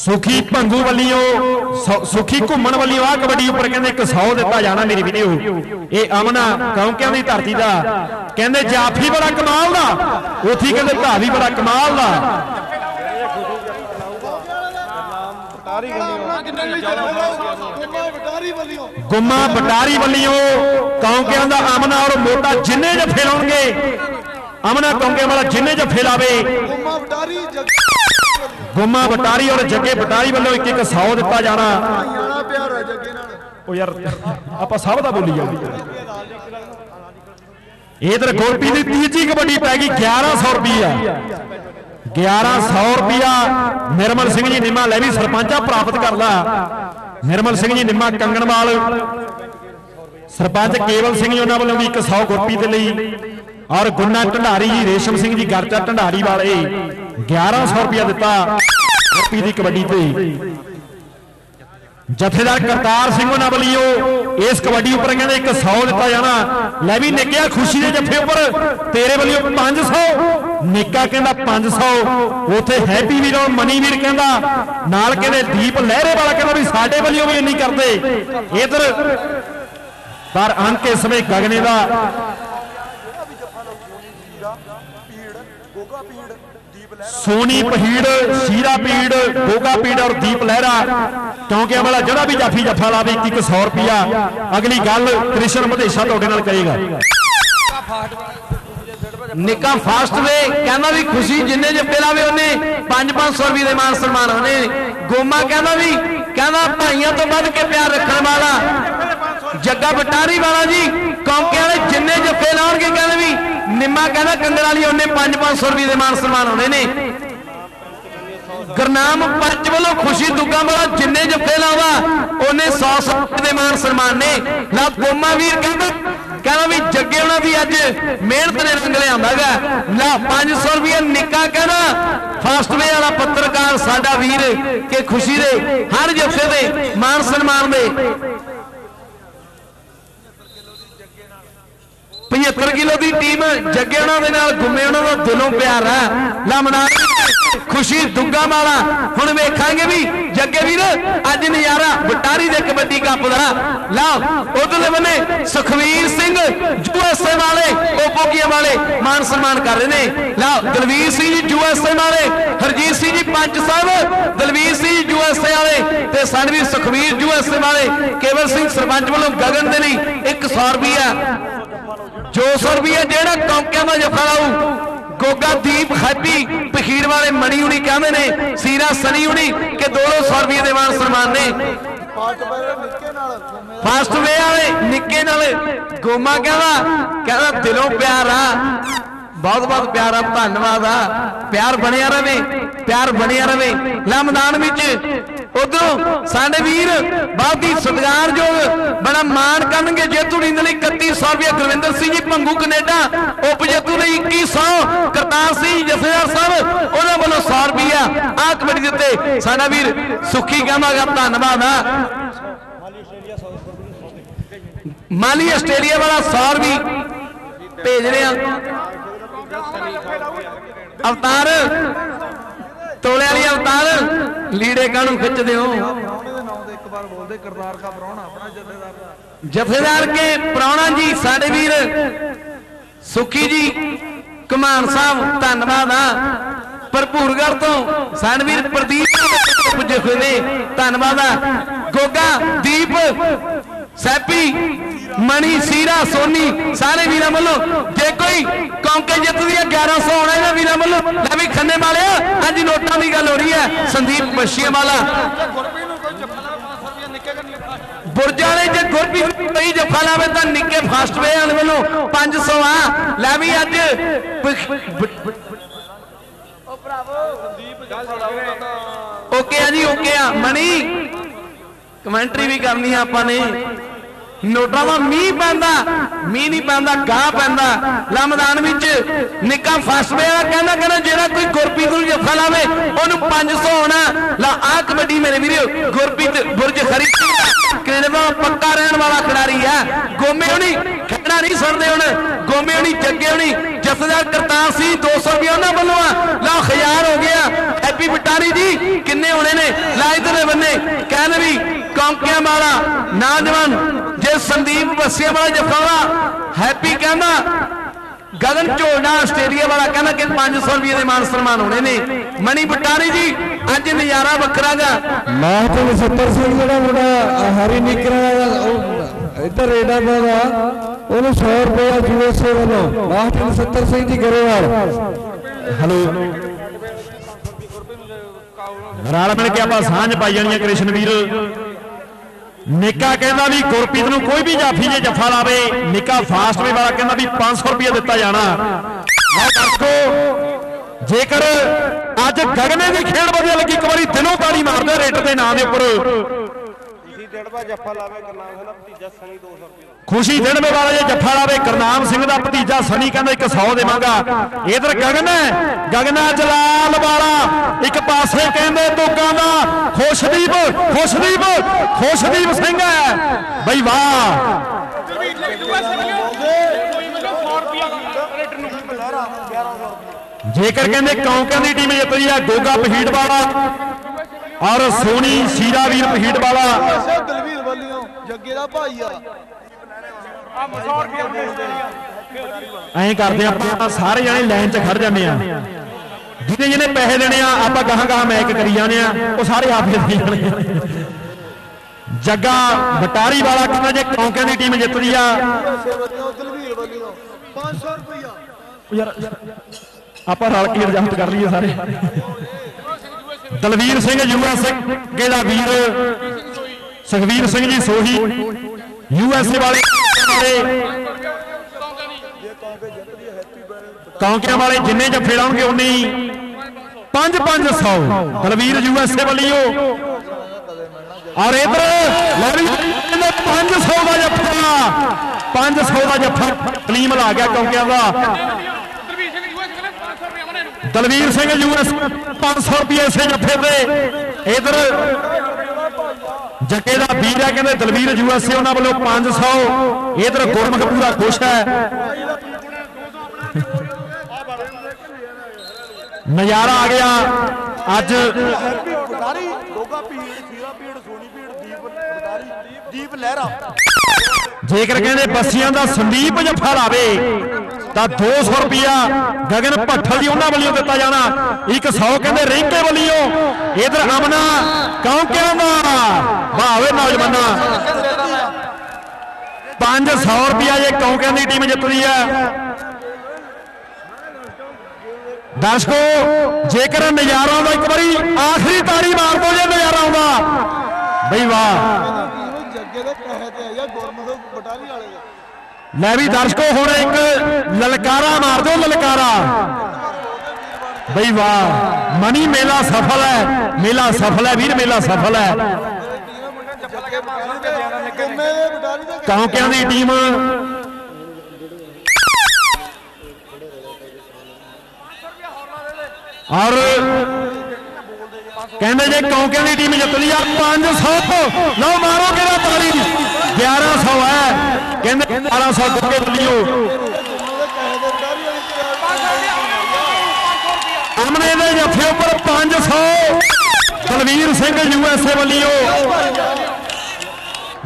S2: ਸੁਖੀ ਭੰਗੂ ਵੱਲੋਂ, ਸੁ- ਸੁਖੀ ਘੁੰਮਣ ਵੱਲੋਂ ਆ ਕਬੱਡੀ ਉੱਪਰ ਕਹਿੰਦੇ 100 ਦਿੱਤਾ ਜਾਣਾ ਮੇਰੀ ਵੀਡੀਓ ਇਹ ਅਮਨਾ ਕੌਂਕਿਆਂ ਦੀ ਧਰਤੀ ਦਾ। ਕਹਿੰਦੇ ਜਾਫੀ ਬੜਾ ਕਮਾਲ ਦਾ। ਉੱਥੇ ਕਹਿੰਦੇ ਭਾਵੀ ਬੜਾ ਕਮਾਲ ਦਾ।
S5: ਗੁੰਮਾ
S2: ਬਟਾਰੀ ਵੱਲੋਂ ਕੌਂਕਿਆਂ ਦਾ ਅਮਨਾ ਔਰ ਮੋਟਾ ਜਿੰਨੇ ਜੱਫੇ ਲਾਉਣਗੇ ਅਮਨਾ ਕੌਂਕਿਆਂ ਵਾਲਾ ਜਿੰਨੇ ਜੱਫੇ ਲਾਵੇ
S5: ਗੁੰਮਾ ਵਟਾਰੀ
S2: ਗੁੰਮਾ ਬਟਾਰੀ ਔਰ ਜੱਗੇ ਬਟਾਰੀ ਵੱਲੋਂ ਇੱਕ ਇੱਕ 100 ਦਿੱਤਾ ਜਾਣਾ। ਉਹ ਯਾਰ, ਆਪਾਂ ਸਭ ਦਾ ਬੋਲੀ ਜਾਂਦੇ ਇਧਰ ਗੋਲਪੀ ਦੀ ਤੀਜੀ ਕਬੱਡੀ ਪੈ ਗਈ 1100 ਰੁਪਈਆ। 1100 ਰੁਪਈਆ। ਨਿਰਮਲ ਸਿੰਘ ਜੀ ਨਿੰਮਾ ਲੈ ਵੀ ਸਰਪੰਚਾ ਪ੍ਰਾਪਤ ਕਰਦਾ ਨਿਰਮਲ ਸਿੰਘ ਜੀ ਨਿੰਮਾ ਕੰਗਣਵਾਲ। ਸਰਪੰਚ ਕੇਵਲ ਸਿੰਘ ਜੀ ਉਹਨਾਂ ਵੱਲੋਂ ਵੀ 100 ਗੁਰਪੀ ਦੇ ਲਈ। ਔਰ ਗੁੰਨਾ ਢੰਡਾਰੀ ਜੀ ਰੇਸ਼ਮ ਸਿੰਘ ਜੀ ਗਰਚਾ ਢੰਡਾਰੀ ਵਾਲੇ। 1100 ਰੁਪਈਆ ਦਿੱਤਾ ਗੁਰਪੀ ਦੀ ਕਬੱਡੀ ਤੇ। ਜਥੇਦਾਰ ਕਰਤਾਰ ਸਿੰਘ ਉਹਨਾਂ ਵੱਲੋਂ ਇਸ ਕਬੱਡੀ ਉੱਪਰ ਕਹਿੰਦੇ ਇੱਕ 100 ਦਿੱਤਾ ਜਾਣਾ। ਲੈ ਵੀ ਨਿੱਕਿਆ ਖੁਸ਼ੀ ਦੇ ਜੱਫੇ ਉੱਪਰ। ਤੇਰੇ ਵੱਲੋਂ 500 ਨਿੱਕਾ ਕਹਿੰਦਾ 500 ਉਥੇ ਹੈਪੀ ਵੀਰ ਔਰ ਮਨੀ ਵੀਰ ਕਹਿੰਦਾ, ਨਾਲ ਕਹਿੰਦੇ ਦੀਪ ਲਹਿਰੇ ਵਾਲਾ ਕਹਿੰਦਾ ਵੀ ਸਾਡੇ ਵੱਲੋਂ ਵੀ ਇੰਨੀ ਕਰਦੇ। ਇਧਰ, ਪਰ ਅੰਕ ਇਸ ਸਮੇਂ ਗਗਨੇ ਦਾ ਸੋਨੀ ਪਹੀੜ, ਸ਼ੀਰਾ ਪੀੜ, ਗੋਗਾ ਪੀੜ ਔਰ ਦੀਪ ਲਹਿਰਾ। ਕਿਉਂਕਿ ਵਾਲਾ ਜਿਹੜਾ ਵੀ ਜਾਫੀ ਜੱਫਾ ਲਾਵੇ 100 ਰੁਪਿਆ ਅਗਲੀ ਗੱਲ ਕ੍ਰਿਸ਼ਨ ਮਧੇਸ਼ਾ ਤੁਹਾਡੇ ਨਾਲ ਕਰੇਗਾ।
S4: ਨਿੱਕਾ ਫਾਸਟ ਵੇ, ਕਹਿੰਦਾ ਵੀ ਖੁਸ਼ੀ ਜਿੰਨੇ ਜੱਫੇ ਲਾਵੇ ਉਹਨੇ 5-500 ਰੁਪਏ ਦੇ ਮਾਨ ਸਨਮਾਨ ਹੋਣੇ ਗੋਮਾ ਕਹਿੰਦਾ ਵੀ, ਕਹਿੰਦਾ ਭਾਈਆਂ ਤੋਂ ਵੱਧ ਕੇ ਪਿਆਰ ਰੱਖਣ ਵਾਲਾ। ਜੱਗਾ ਬਟਾਰੀ ਵਾਲਾ ਜੀ, ਕੌਂਕੇ ਵਾਲੇ ਜਿੰਨੇ ਜੱਫੇ ਲਾਉਣਗੇ ਵੀ ਨਿੰਮਾ ਕਹਿੰਦਾ ਕੰਦਰ ਵਾਲੀ ਉਹਨੇ 5-500 ਰੁਪਏ ਦੇ ਮਾਨ ਸਨਮਾਨ ਹੋਣੇ ਨੇ। ਗਰਨਾਮ ਪੰਚ ਵੱਲੋਂ ਖੁਸ਼ੀ ਦੁੱਗਾ ਵਾਲਾ ਜਿੰਨੇ ਜੱਫੇ ਲਾਵਾ, ਉਹਨੇ 100 100 ਦੇ ਮਾਨ ਸਨਮਾਨ ਨੇ। ਲਾ ਗੋਮਾ ਵੀਰ ਕਹਿੰਦਾ ਕਹਿੰਦਾ ਵੀ ਜੱਗੇ ਉਹਨਾਂ ਦੀ ਅੱਜ ਮਿਹਨਤ ਨੇ ਰੰਗ ਲਿਆਂਦਾਗਾ ਲਾ 500 ਰੁਪਏ ਨਿੱਕਾ ਕਹਿੰਦਾ ਫਾਸਟਵੇ ਵਾਲਾ ਪੱਤਰਕਾਰ ਸਾਡਾ ਵੀਰ, ਕਿ ਖੁਸ਼ੀ ਦੇ ਹਰ ਜੱਫੇ ਦੇ ਮਾਨ ਸਨਮਾਨ ਦੇ। 75 ਕਿਲੋ ਦੀ ਟੀਮ ਜੱਗੇ ਉਹਨਾਂ ਦੇ ਨਾਲ, ਗੁੰਮੇ ਉਹਨਾਂ ਦਾ ਦਿਲੋਂ ਪਿਆਰ ਹੈ ਲਮਨਾ ਖੁਸ਼ੀ, ਦੁੱਗਾ ਵਾਲਾ ਹੁਣ ਵੇਖਾਂਗੇ ਵੀ ਜੱਗੇ ਵੀਰ, ਅੱਜ ਨਜ਼ਾਰਾ ਬਟਾਰੀ ਦੇ ਕਬੱਡੀ ਕੱਪ ਦਾ। ਲਾ ਉਧਰਲੇ ਬੰਨੇ ਸੁਖਵੀਰ ਸਿੰਘ ਯੂਐਸਏ ਵਾਲੇ ਓਪੋਕੀਆਂ ਵਾਲੇ ਮਾਨ ਸਨਮਾਨ ਕਰ ਰਹੇ ਨੇ। ਲਾ ਦਲਵੀਰ ਸਿੰਘ ਜੀ ਯੂਐਸਏ ਵਾਲੇ, ਹਰਜੀਤ ਸਿੰਘ ਜੀ, ਪੰਚ ਸਾਹਿਬ, ਦਲਵੀਰ ਸਿੰਘ ਜੀ ਯੂਐਸਏ ਵਾਲੇ ਤੇ ਸਨਵੀਰ ਸੁਖਵੀਰ ਯੂਐਸਏ ਵਾਲੇ। ਕੇਵਲ ਸਿੰਘ ਸਰਪੰਚ ਵੱਲੋਂ ਗਗਨ ਦੇ ਲਈ 100 ਰੁਪਿਆ ਜੋ ਸੌ ਰੁਪਏ ਜਿਹੜਾ ਕੌਂਕਿਆਂ ਦਾ ਜੱਫਾ ਲਾਊ, ਗੋਗਾ ਦੀਪ ਹੈਪੀ ਪਖੀਰ ਵਾਲੇ ਮਣੀ ਹੁਣੀ ਕਹਿੰਦੇ ਨੇ, ਸੀਰਾ ਸਨੀ ਹੁਣੀ, ਕਿ 200 ਰੁਪਏ ਦੇ ਮਾਨ ਸਨਮਾਨ ਨੇ। ਫਾਸਟ ਵੇ ਵਾਲੇ, ਨਿੱਕੇ ਨਾਲ, ਗੋਮਾ ਕਹਿੰਦਾ ਕਹਿੰਦਾ ਦਿਲੋਂ ਪਿਆਰ ਆ। ਬਹੁਤ ਬਹੁਤ ਪਿਆਰ ਆ, ਧੰਨਵਾਦ ਆ। ਪਿਆਰ ਬਣਿਆ ਰਵੇ, ਪਿਆਰ ਬਣਿਆ ਰਵੇ। ਲਾ ਮੈਦਾਨ ਵਿੱਚ ਉਧਰੋਂ ਸਾਡੇ ਵੀਰ ਬਹੁਤ ਹੀ ਸਤਿਕਾਰਯੋਗ ਬੜਾ ਮਾਣ ਕਰਨਗੇ, ਜੇਤੂ ਨੀਂਦ ਲਈ 3100 ਰੁਪਏ। ਗੁਰਵਿੰਦਰ ਸਿੰਘ ਜੀ ਭੰਗੂ ਕੈਨੇਡਾ, ਉਪ ਜੇਤੂ ਲਈ 2100 ਕਰਤਾਰ ਸਿੰਘ ਜਥੇਦਾਰ ਸਾਹਿਬ, ਉਹਨਾਂ ਵੱਲੋਂ 100 ਰੁਪਿਆ ਆ ਕਮੇਟੀ ਦਿੱਤੇ ਸਾਡਾ ਵੀਰ ਸੁਖੀ ਕਹਿੰਦਾਗਾ ਧੰਨਵਾਦ ਆ। ਮਾਲੀ ਆਸਟ੍ਰੇਲੀਆ ਵਾਲਾ 100 ਵੀ ਭੇਜ ਰਿਹਾ ਅਵਤਾਰ। ਤੋਲੇ ਵਾਲੀ ਅਵਤਾਰ। ਲੀੜੇ ਕਾਹਨੂੰ ਖਿੱਚਦੇ ਹੋ?
S5: ਉਹਦੇ ਬੋਲਦੇ ਕਰਤਾਰ ਕਾ ਪ੍ਰਾਹੁਣਾ ਆਪਣਾ ਜਥੇਦਾਰ ਦਾ
S4: ਜਥੇਦਾਰ ਕੇ ਪ੍ਰਾਹੁਣਾ ਜੀ, ਸਾਡੇ ਵੀਰ ਸੁਖੀ ਜੀ, ਕਮਾਨ ਸਾਹਿਬ, ਧੰਨਵਾਦ ਆ। ਭਰਪੂਰਗੜ੍ਹ ਤੋਂ ਸਨਵੀਰ ਪ੍ਰਦੀਪ ਪੁੱਜੇ ਹੋਏ ਨੇ। ਧੰਨਵਾਦ ਆ। ਗੋਗਾ, ਦੀਪ ਸੈਪੀ ਮਣੀ ਸੀਰਾ ਸੋਨੀ ਸਾਰੇ ਵੀਰਾਂ ਵੱਲੋਂ ਜੇ ਕੋਈ ਕੌਂਕੇ ਜਿੱਤਦੀ ਹੈ 1100 ਆਉਣਾ ਇਹਨਾਂ ਵੀਰਾਂ ਵੱਲੋਂ। ਲੈ ਵੀ ਖੰਨੇ ਵਾਲਿਆ ਅੱਜ ਨੋਟਾਂ ਦੀ ਗੱਲ ਹੋ ਰਹੀ ਹੈ। ਸੰਦੀਪ ਬੱਸ਼ੀਆਂ ਵਾਲਾ ਬੁਰਜਾਂ ਵਾਲੇ ਜੇ ਗੁਰਪ੍ਰੀਤ ਕੋਈ ਜੱਫਾ ਲਾਵੇ ਤਾਂ ਨਿੱਕੇ ਫਾਸਟਵੇ ਵਾਲੇ ਵੱਲੋਂ 500 ਆ। ਲੈ ਵੀ ਅੱਜ ਓਕੇ ਆ ਜੀ ਓਕੇ ਆ। ਮਣੀ ਕਮੈਂਟਰੀ ਵੀ ਕਰਨੀ ਆ ਆਪਾਂ ਨੇ। ਨੋਟਾਂ ਦਾ ਮੀਂਹ ਪੈਂਦਾ, ਮੀਂਹ ਨਹੀਂ ਪੈਂਦਾ, ਗਾਹ ਪੈਂਦਾ। ਲਾ ਮੈਦਾਨ ਵਿੱਚ ਨਿੱਕਾ ਫਸ ਪਿਆ ਕਹਿੰਦਾ ਕਹਿੰਦਾ ਜਿਹੜਾ ਕੋਈ ਗੁਰਪ੍ਰੀਤ ਨੂੰ ਜੱਫਾ ਲਾਵੇ, ਉਹਨੂੰ 500 ਹੋਣਾ। ਲਾ ਆ ਕਬੱਡੀ ਮੇਰੇ ਵੀਰੋ, ਗੁਰਪ੍ਰੀਤ ਬੁਰਜ ਖਰੀ ਕੈਨੇਡਾ ਦਾ ਪੱਕਾ ਰਹਿਣ ਵਾਲਾ ਖਿਡਾਰੀ ਆ। ਗੋਮੇ ਹੁਣੀ ਖੇਡਣਾ ਨਹੀਂ ਸੁਣਦੇ ਹੁਣ। ਗੋਮੇ ਹੁਣੀ ਜੱਗੇ ਹੁਣੀ ਜਥੇਦਾਰ ਕਰਤਾਰ ਸੀ 200 ਰੁਪਏ ਉਹਨਾਂ ਵੱਲੋਂ ਆ। ਲਾ ਖਿਆਰ ਹੋ ਗਿਆ। ਹੈਪੀ ਬਟਾਰੀ ਜੀ, ਕਿੰਨੇ ਹੋਣੇ ਨੇ? ਲਾ ਇਧਰਲੇ ਬੰਨੇ। ਕਹਿੰਦੇ ਵੀ ਕੌਂਕਿਆਂ ਵਾਲਾ, ਨੌਜਵਾਨ, ਜੇ ਸੰਦੀਪ ਬੱਸਿਆਂ ਵਾਲਾ ਜਫਾਵਾ ਹੈਪੀ ਕਹਿੰਦਾ। ਗਗਨ ਝੋਲਣਾ ਆਸਟ੍ਰੇਲੀਆ ਵਾਲਾ ਕਹਿੰਦਾ ਕਿ 500 ਰੁਪਏ ਦੇ ਮਾਨ ਸਨਮਾਨ ਹੋਣੇ ਨੇ। ਮਣੀ ਬਟਾਰੀ ਜੀ, ਅੱਜ ਨਜ਼ਾਰਾ ਵੱਖਰਾ ਮੈਂ
S3: ਮਾਹਤਮ 70 ਸਿੰਘ ਜਿਹੜਾ ਮੁੰਡਾ ਹਰੀ ਨਿਕਰਾ ਉਹ ਇੱਧਰ ਰੇਡਾ ਦਾ ਉਹਨੂੰ 100 ਰੁਪਏ ਯੂਐਸਏ ਵੱਲੋਂ ਮਾਹਤਮ 70 ਸਿੰਘ ਜੀ ਗਰੇਵਾਲ
S2: ਹਲੋ ਰਲ ਮਿਲ ਕੇ ਆਪਾਂ ਸਾਂਝ ਪਾਈ ਜਾਣੀ ਹੈ ਕ੍ਰਿਸ਼ਨ ਵੀਰ ਨਿੱਕਾ ਕਹਿੰਦਾ ਵੀ ਗੁਰਪ੍ਰੀਤ ਨੂੰ ਕੋਈ ਵੀ ਜਾਫੀ ਜੇ ਜੱਫਾ ਲਾਵੇ ਨਿੱਕਾ ਫਾਸਟਵੇ ਵਾਲਾ ਕਹਿੰਦਾ ਵੀ 500 ਰੁਪਏ ਦਿੱਤਾ ਜਾਣਾ। ਮੈਂ ਦਰਸ਼ਕੋ ਜੇਕਰ ਅੱਜ ਗਗਨੇ ਦੀ ਖੇਡ ਵਧੀਆ ਲੱਗੀ ਇੱਕ ਵਾਰੀ ਦਿਨੋਂ ਤਾੜੀ ਮਾਰਦੇ ਰੇਟ ਦੇ ਨਾਂ ਦੇ ਉੱਪਰ। ਖੁਸ਼ੀ ਦਿਨਵੇ ਵਾਲਾ ਜੇ ਜੱਫਾ ਲਾਵੇ ਕਰਨਾਮ ਸਿੰਘ ਦਾ ਭਤੀਜਾ ਸਨੀ ਕਹਿੰਦਾ ਇੱਕ 100 ਦੇਵਾਂਗਾ। ਇਧਰ ਗਗਨ ਹੈ ਗਗਨਾ ਜਲਾਲ ਵਾਲਾ। ਇੱਕ ਪਾਸੇ ਕਹਿੰਦੇ ਤੋਕਾਂ ਦਾ ਖੁਸ਼ਦੀਪ ਖੁਸ਼ਦੀਪ ਖੁਸ਼ਦੀਪ ਸਿੰਘ ਹੈ। ਬਈ ਵਾਹ। ਜੇਕਰ ਕਹਿੰਦੇ ਕੌਂਕਿਆਂ ਦੀ ਟੀਮ ਜਿੱਤਦੀ ਆ ਗੋਗਾ ਪਹੀੜ ਵਾਲਾ। ਔਰ ਸੋਨੀ ਸ਼ੀਰਾ ਵੀਰ ਪਹੀੜ ਵਾਲਾ।
S5: ਦਲਵੀਰ ਵੱਲੋਂ ਜੱਗੇ ਦਾ ਭਾਈ ਆ
S2: ਐਂ ਕਰਦੇ ਆਪਾਂ ਸਾਰੇ ਜਣੇ ਲਾਈਨ 'ਚ ਖੜ ਜਾਂਦੇ ਆ ਜਿਹਨੇ ਜਿਹਨੇ ਪੈਸੇ ਦੇਣੇ ਆ, ਆਪਾਂ ਗਾਹਾਂ ਗਾਹਾਂ ਮੈਕ ਕਰੀ ਜਾਂਦੇ ਆ ਉਹ ਸਾਰੇ ਆਪੇ ਦੇ ਜਾਣੇ ਜੱਗਾ ਬਟਾਰੀ ਵਾਲਾ ਕਹਿੰਦਾ ਜੇ ਕੌਂਕਿਆਂ ਦੀ ਟੀਮ ਜਿੱਤਦੀ ਆ।
S5: ਦਲਵੀਰ ਵੱਲੋਂ 500 ਰੁਪਇਆ
S2: ਯਾਰ, ਆਪਾਂ ਰਲ ਕੇ ਰਜਮਤ ਕਰ ਲਈਏ ਸਾਰੇ। ਦਲਵੀਰ ਸਿੰਘ ਯੂਐਸ ਅੱਗੇ ਦਾ ਵੀਰ? ਸੁਖਵੀਰ ਸਿੰਘ ਜੀ ਸੋਹੀ। ਯੂਐਸਏ ਵਾਲੇ ਵਾਲੇ ਕੌਂਕਿਆਂ ਵਾਲੇ ਜਿੰਨੇ ਜੱਫੇ ਲਾਉਣਗੇ ਉਨੇ ਹੀ। 5 500 ਦਲਵੀਰ ਯੂਐਸਏ ਵਾਲੀਓ ਔਰ ਇਧਰ ਲੜੀ 500 ਦਾ ਜੱਫਾ। 500 ਦਾ ਜੱਫਾ ਕਲੀਮ ਲਾ ਗਿਆ ਕੌਂਕਿਆਂ ਦਾ। ਦਲਵੀਰ ਸਿੰਘ ਯੂਐਸ 500 ਰੁਪਏ ਇਸੇ ਜੱਫੇ ਤੇ। ਇਧਰ ਜੱਗੇ ਦਾ ਵੀਰ ਹੈ, ਕਹਿੰਦੇ ਦਲਵੀਰ ਯੂਐਸਏ ਉਹਨਾਂ ਵੱਲੋਂ 500 ਇਧਰ ਗੁਰਮੁਖ ਪੂਰਾ ਖੁਸ਼ ਹੈ। ਨਜ਼ਾਰਾ ਆ ਗਿਆ। ਅੱਜ
S5: ਗੋਗਾ ਪੀੜ ਸੀਰਾ ਪੀੜ ਸੋਨੀ ਪੀੜ ਦੀਪ ਦੀਪ ਲਹਿਰਾ।
S2: ਜੇਕਰ ਕਹਿੰਦੇ ਬੱਸੀਆਂ ਦਾ ਸੰਦੀਪ ਜੱਫਾ ਲਾਵੇ ਤਾਂ 200 ਰੁਪਿਆ ਗਗਨ ਭੱਠਲ ਜੀ ਉਹਨਾਂ ਵੱਲੋਂ ਦਿੱਤਾ ਜਾਣਾ। 100 ਕਹਿੰਦੇ ਰਿੰਕੇ ਵੱਲੋਂ। ਇਧਰ ਅਮਨਾ ਕੌਂਕਿਆਂ ਦਾ ਭਾਵੇ ਨੌਜਵਾਨਾਂ। 500 ਰੁਪਿਆ ਜੇ ਕੌਂਕਿਆਂ ਦੀ ਟੀਮ ਜਿੱਤਦੀ ਹੈ? ਦਰਸ਼ਕੋ, ਜੇਕਰ ਨਜ਼ਾਰਾ ਦਾ ਇੱਕ ਵਾਰੀ ਆਖਰੀ ਤਾੜੀ ਮਾਰ ਦੋ ਜੇ ਨਜ਼ਾਰਾ ਆਉਂਦਾ। ਬਈ ਵਾਹ।
S5: ਜੱਗੇ ਦੇ ਪੈਸੇ ਤੇ ਆ ਗੁਰਮੁਖ। ਬਟਾਲੀ ਵਾਲੇ ਦੇ
S2: ਲੈ ਵੀ ਦਰਸ਼ਕੋ ਹੁਣ ਇੱਕ ਲਲਕਾਰਾ ਮਾਰ ਦਿਓ ਲਲਕਾਰਾ। ਬਈ ਵਾਹ ਮਨੀ ਮੇਲਾ ਸਫਲ ਹੈ ਮੇਲਾ ਸਫਲ ਹੈ ਵੀਰ ਮੇਲਾ ਸਫਲ ਹੈ।
S5: ਕਿੰਨੇ ਦੇ ਬਟਾਲੀ ਦੇ?
S2: ਕੌਂਕਿਆਂ ਦੀ ਟੀਮ। ਔਰ ਕਹਿੰਦੇ ਜੇ ਕੌਂਕਿਆਂ ਦੀ ਟੀਮ ਜਿੱਤਦੀ ਆ 500 ਲਓ ਮਾਰੋ ਕਿਹੜਾ ਤਾਲੀ। 1100 ਹੈ। ਕਹਿੰਦੇ 1200 ਗੁੱਗੇ ਵੱਲਿਓ ਅਮਨੇ ਦੇ ਜੱਫੇ ਉੱਪਰ 500 ਦਲਵੀਰ ਸਿੰਘ ਯੂਐਸਏ ਵੱਲਿਓ